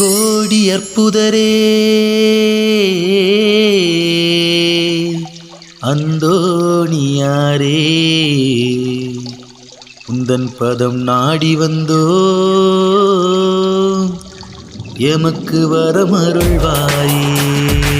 கோடி அற்புதரே. அந்தோணியாரே. உந்தன் பதம் நாடி வந்தோ. எமக்கு வரமருள்வாயே.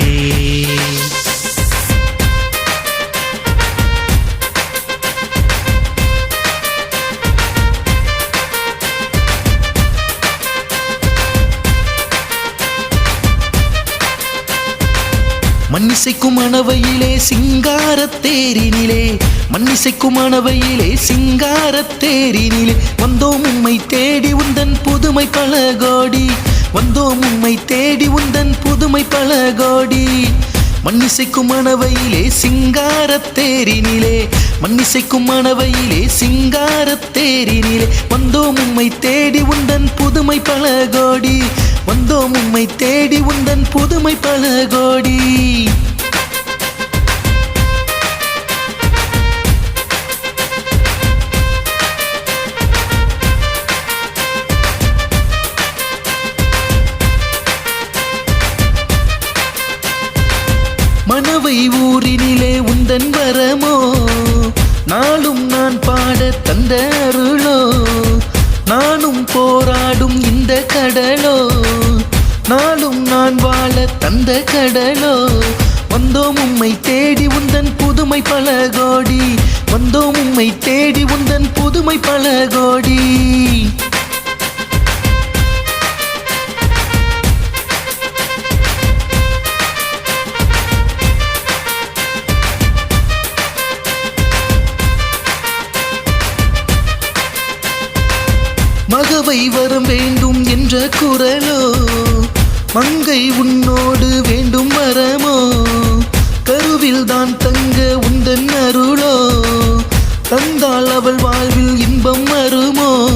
மண்ணிசைக்கும் அணவையிலே சிங்கார தேரினிலே. மண்ணிசைக்கும் அணவையிலே சிங்கார தேரினிலே. வந்தோம் உண்மை தேடி உந்தன் புதுமை பல கோடி வந்தோம் உண்மை தேடி உந்தன் புதுமை பல கோடி மண்ணிசைக்கும் அணவையிலே சிங்கார தேரினிலே. மண்ணிசைக்கும் அணவையிலே சிங்கார தேரினிலே. வந்தோம் உண்மை தேடி உந்தன் புதுமை பல கோடி வந்தோம் உம்மை தேடி உந்தன் புதுமை பல கோடி. மனவை ஊரினிலே உந்தன் வரமோ? நாளும் நான் பாட தந்த அருளோ? நானும் போராடும் இந்த கடலோ? நாளும் நான் வாழ தந்த கடலோ வந்தோம் உம்மை தேடி உந்தன் புதுமை பல கோடி. வந்தோம் உம்மை தேடி உந்தன் புதுமை பல கோடி. மகவை வரம் வேண்டும் என்ற குரலோ மங்கை உன்னோடு வேண்டும் மரமோ? கருவில் தான் தங்க உந்தன் அருளோ? தந்தால் அவள் வாழ்வில் இன்பம் வருமோ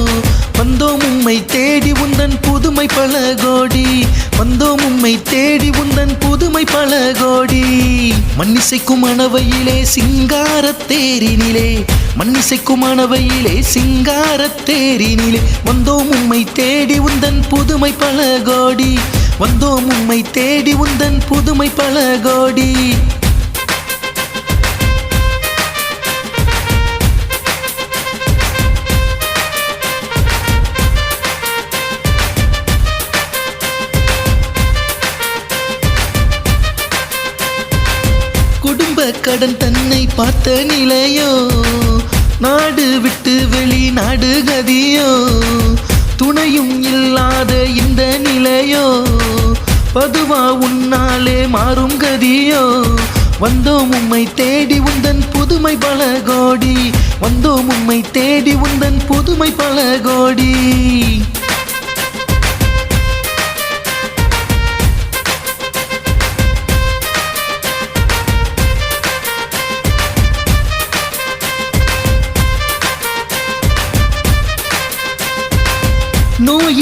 வந்தோம் உம்மை தேடி உந்தன் புதுமை பல கோடி. வந்தோம் உம்மை தேடி உந்தன் புதுமை பல கோடி. மண்ணிசைக்கும் அணவையிலே சிங்கார தேரினிலே. மண்ணிசைக்கும் அணவையிலே சிங்கார தேரினிலே. வந்தோம் உம்மை தேடி உந்தன் புதுமை பல கோடி. வந்தோம் உம்மை தேடி உந்தன் புதுமை பல கோடி. குடும்ப கடன் தன்னை பார்த்த நிலையோ நாடு விட்டு வெளிநாடு கதியோ துணையும் இல்லாத இந்த நிலையோ. பதுவா உன்னாலே மாறும் கதியோ. வந்தோம் உம்மை தேடி உந்தன் புதுமை பல கோடி. வந்தோம் உம்மை தேடி உந்தன் புதுமை பல கோடி.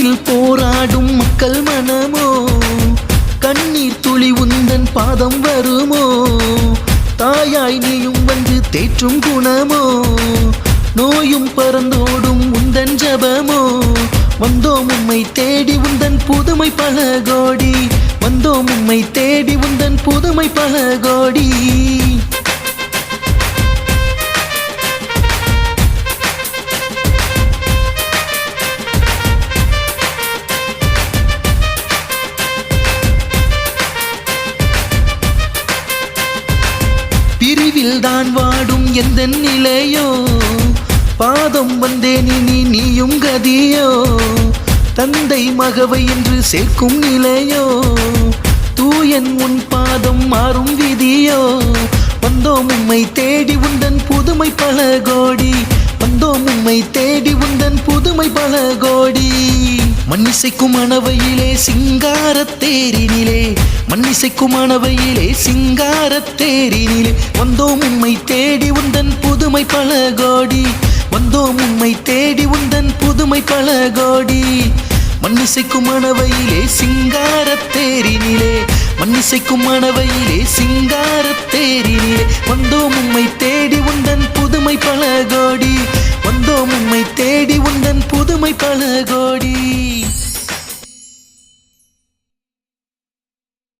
நோயில் போராடும் மக்கள் மனமோ? கண்ணீர் துளி உந்தன் பாதம் வருமோ? தாயாய் நீயும் வந்து தேற்றும் குணமோ? நோயும் பறந்தோடும் உந்தன் ஜபமோ? வந்தோம் உம்மை தேடி உந்தன் புதுமை பல கோடி வந்தோம் உம்மை தேடி உந்தன் புதுமை பல கோடி பிரிவில் தான் வாடும் எந்த நிலையோ? பாதம் வந்தேன் இனி நீயும் கதியோ? தந்தை மகவை என்று சேர்க்கும் நிலையோ? தூயன் உன் பாதம் மாறும் விதியோ? வந்தோம் உம்மை தேடி உந்தன் புதுமை பல கோடி. வந்தோம் உண்மை தேடி உந்தன் புதுமை பல கோடி. மண்ணிசைக்கும் அணவையிலே சிங்கார தேரினிலே. மண்ணிசைக்கும் அணவையிலே சிங்கார தேரினிலே. வந்தோம் உண்மை தேடி உந்தன் புதுமை பல கோடி. வந்தோம் உண்மை தேடி உந்தன் புதுமை பல கோடி. மண்ணிசைக்கும் அணவையிலே சிங்கார தேரினிலே. மண்ணிசைக்கும் அணவையிலே சிங்கார தேரிலே வந்தோம் உம்மை தேடி உந்தன் புதுமை பல கோடி வந்தோம் உம்மை தேடி உந்தன் புதுமை பல கோடி